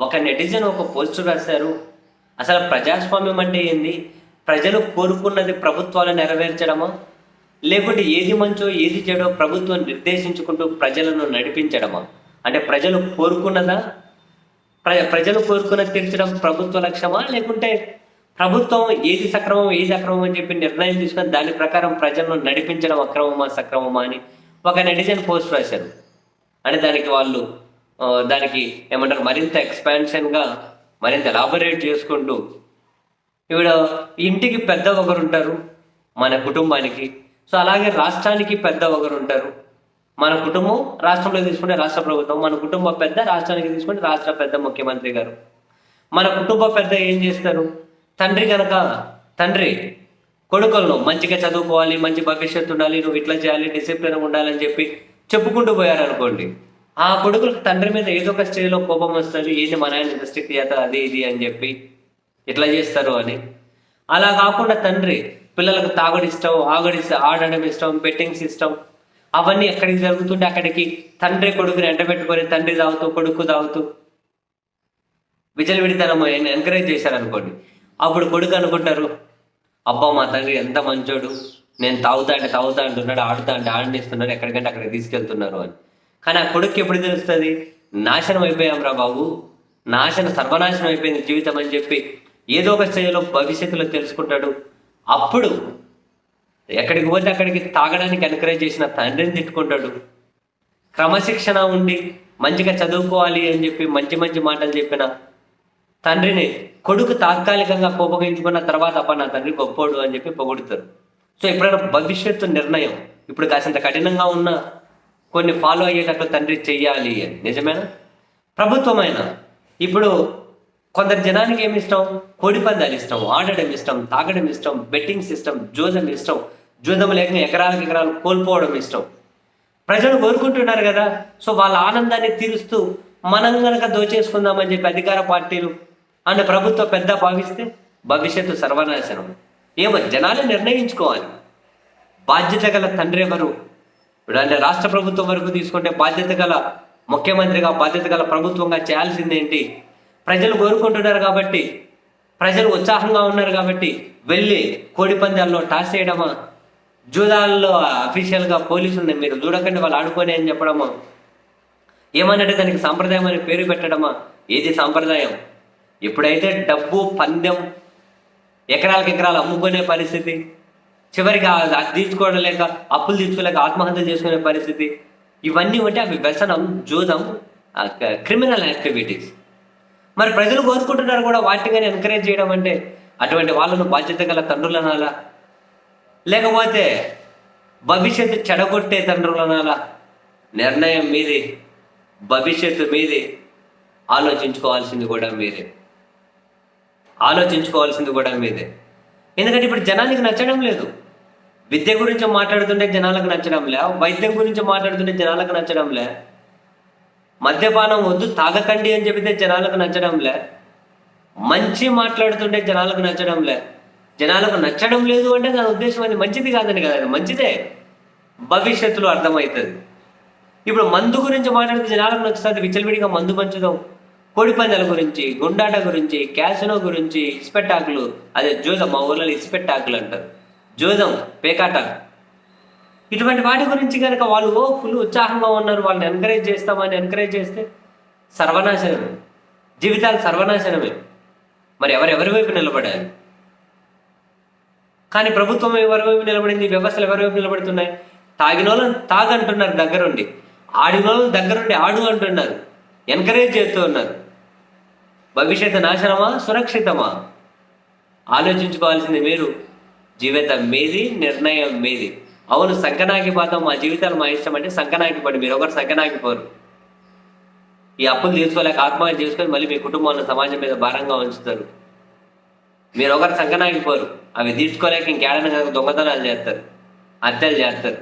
ఒక నెటిజన్ ఒక పోస్ట్ రాశారు. అసలు ప్రజాస్వామ్యం అంటే ఏంది? ప్రజలు కోరుకున్నది ప్రభుత్వాలు నెరవేర్చడమా? లేకుంటే ఏది మంచో ఏది చెడో ప్రభుత్వం నిర్దేశించుకుంటూ ప్రజలను నడిపించడమా? అంటే ప్రజలు కోరుకున్నదా? ప్ర ప్రజలు కోరుకున్నది తీర్చడం ప్రభుత్వ లక్ష్యమా? లేకుంటే ప్రభుత్వం ఏది సక్రమం ఏది అక్రమం అని చెప్పి నిర్ణయం తీసుకొని దాని ప్రకారం ప్రజలను నడిపించడం అక్రమమా సక్రమమా అని ఒక నెటిజన్ పోస్ట్ రాశారు. అంటే దానికి వాళ్ళు దానికి ఏమంటారు మరింత ఎక్స్పాన్షన్గా మరింత ఎలాబరేట్ చేసుకుంటూ ఈవిడ ఇంటికి పెద్ద ఒకరు ఉంటారు మన కుటుంబానికి. సో అలాగే రాష్ట్రానికి పెద్ద ఒకరు ఉంటారు. మన కుటుంబం రాష్ట్రంలో తీసుకుంటే రాష్ట్ర ప్రభుత్వం మన కుటుంబ పెద్ద రాష్ట్రానికి తీసుకుంటే రాష్ట్ర పెద్ద ముఖ్యమంత్రి గారు. మన కుటుంబ పెద్ద ఏం చేస్తారు? తండ్రి కనుక తండ్రి కొడుకులను మంచిగా చదువుకోవాలి మంచి భవిష్యత్తు ఉండాలి నువ్వు ఇట్లా చేయాలి డిసిప్లిన్ ఉండాలని చెప్పి చెప్పుకుంటూ పోయారనుకోండి. ఆ కొడుకులకు తండ్రి మీద ఏదో ఒక స్టేజ్లో కోపం వస్తుంది ఏంటి మన ఆయన ఇంత స్ట్రిక్ట్ చేస్తారు అది ఇది అని చెప్పి ఇట్లా చేస్తారు అని. అలా కాకుండా తండ్రి పిల్లలకు తాగుడు ఇష్టం ఆగడి ఆడడం ఇష్టం బెట్టింగ్స్ ఇష్టం అవన్నీ ఎక్కడికి జరుగుతుంటే అక్కడికి తండ్రి కొడుకుని ఎండబెట్టుకొని తండ్రి తాగుతూ కొడుకు తాగుతూ విచలవిడితనం ఎంకరేజ్ చేశారనుకోండి. అప్పుడు కొడుకు అనుకుంటారు అబ్బా మా తండ్రి ఎంత మంచోడు నేను తాగుతా అంటే తాగుతా అంటున్నాడు ఆడుతా అంటే ఆడనిస్తున్నాడు ఎక్కడికంటే అక్కడికి తీసుకెళ్తున్నారు అని. కానీ ఆ కొడుకు ఎప్పుడు తెలుస్తుంది? నాశనం అయిపోయాం రా బాబు. నాశనం సర్వనాశనం అయిపోయింది జీవితం అని చెప్పి ఏదో ఒక స్టేజ్లో భవిష్యత్తులో తెలుసుకుంటాడు. అప్పుడు ఎక్కడికి పోతే అక్కడికి తాగడానికి ఎంకరేజ్ చేసిన తండ్రిని తిట్టుకుంటాడు. క్రమశిక్షణ ఉండి మంచిగా చదువుకోవాలి అని చెప్పి మంచి మంచి మాటలు చెప్పిన తండ్రిని కొడుకు తాత్కాలికంగా కోపగించుకున్న తర్వాత అప్ప నా తండ్రి గొప్పోడు అని చెప్పి పొగుడుతారు. సో ఎప్పుడైనా భవిష్యత్తు నిర్ణయం ఇప్పుడు కాసింత కఠినంగా ఉన్న కొన్ని ఫాలో అయ్యేటట్లు తండ్రి చెయ్యాలి అని. నిజమేనా? ప్రభుత్వమైన? ఇప్పుడు కొందరు జనానికి ఏమి ఇష్టం? కోడి పందాలు ఇష్టం ఆడడం ఇష్టం తాగడం ఇష్టం బెట్టింగ్ సిస్టమ్ జోదం ఇష్టం జూదం లేక ఎకరాలకు ఎకరాలు కోల్పోవడం ఇష్టం. ప్రజలు కోరుకుంటున్నారు కదా సో వాళ్ళ ఆనందాన్ని తీరుస్తూ మనం కనుక దోచేసుకుందామని చెప్పి అధికార పార్టీలు అన్న ప్రభుత్వ పెద్ద భావిస్తే భవిష్యత్తు సర్వనాశనం. ఏమో జనాలు నిర్ణయించుకోవాలి. బాధ్యత గల తండ్రి ఎవరు? ఇప్పుడు అంటే రాష్ట్ర ప్రభుత్వం వరకు తీసుకుంటే బాధ్యత గల ముఖ్యమంత్రిగా బాధ్యత గల ప్రభుత్వంగా చేయాల్సిందేంటి? ప్రజలు కోరుకుంటున్నారు కాబట్టి ప్రజలు ఉత్సాహంగా ఉన్నారు కాబట్టి వెళ్ళి కోడి పందాల్లో టాస్ చేయడమా జూదాల్లో అఫీషియల్గా పోలీసులు మీరు చూడకండి వాళ్ళు ఆడుకొని అని చెప్పడమా? ఏమన్నట్టు దానికి సాంప్రదాయం అని పేరు పెట్టడమా? ఏది సాంప్రదాయం? ఎప్పుడైతే డబ్బు పందెం ఎకరాలకు ఎకరాలు అమ్ముకునే పరిస్థితి. చివరికి అది తీర్చుకోవడం లేక అప్పులు తీర్చుకోలేక ఆత్మహత్య చేసుకునే పరిస్థితి. ఇవన్నీ ఉంటే అవి వ్యసనం జూదం క్రిమినల్ యాక్టివిటీస్ మరి ప్రజలు కోరుకుంటున్నారు కూడా వాటిని ఎంకరేజ్ చేయడం అంటే అటువంటి వాళ్ళను బాధ్యత గల తండ్రులనాలా? లేకపోతే భవిష్యత్తు చెడగొట్టే తండ్రులనాలా? నిర్ణయం మీది భవిష్యత్తు మీది. ఆలోచించుకోవాల్సింది కూడా మీరే ఆలోచించుకోవాల్సింది కూడా మీదే. ఎందుకంటే ఇప్పుడు జనానికి నచ్చడం లేదు. విద్య గురించి మాట్లాడుతుంటే జనాలకు నచ్చడం లే వైద్యం గురించి మాట్లాడుతుంటే జనాలకు నచ్చడం లే మద్యపానం వద్దు తాగకండి అని చెబితే జనాలకు నచ్చడం లే మంచి మాట్లాడుతుంటే జనాలకు నచ్చడం లే జనాలకు నచ్చడం లేదు అంటే దాని ఉద్దేశం అది మంచిది కాదని కదా అది మంచిదే. భవిష్యత్తులో అర్థమవుతుంది. ఇప్పుడు మందు గురించి మాట్లాడితే జనాలకు నచ్చుతుంది విచ్చలవిడిగా మందు పంచుదాం కోడి పందాల గురించి గుండాట గురించి క్యాసినో గురించి ఇస్పెట్టాకులు అదే జోద మా ఊళ్ళో ఇస్పెట్టాకులు అంటారు. జోదం పేకాట. ఇటువంటి వాటి గురించి కనుక వాళ్ళు ఓ ఫుల్ ఉత్సాహంగా ఉన్నారు వాళ్ళని ఎంకరేజ్ చేస్తామని ఎంకరేజ్ చేస్తే సర్వనాశనమే. జీవితాలు సర్వనాశనమే. మరి ఎవరెవరి వైపు నిలబడాలి? కానీ ప్రభుత్వం ఎవరి వైపు నిలబడింది? వ్యవస్థలు ఎవరి వైపు నిలబడుతున్నాయి? తాగిన వాళ్ళని తాగంటున్నారు దగ్గరుండి. ఆడిన వాళ్ళని దగ్గరుండి ఆడు అంటున్నారు. ఎంకరేజ్ చేస్తూ ఉన్నారు. భవిష్యత్తు నాశనమా? సురక్షితమా? ఆలోచించుకోవాల్సింది మీరు. జీవితం మీది నిర్ణయం మీది. అవును సంకనాకి పాతం మా జీవితాలు మా ఇష్టం అంటే సంకనాకి పడి మీరు ఒకరు సంకనాకి పోరు ఈ అప్పులు తీసుకోలేక ఆత్మహత్య చేసుకొని మళ్ళీ మీ కుటుంబాన్ని సమాజం మీద భారంగా ఉంచుతారు. మీరు ఒకరు సంకనాకి పోరు అవి తీర్చుకోలేక ఇంకేడన దొంగతనాలు చేస్తారు. హత్యలు చేస్తారు.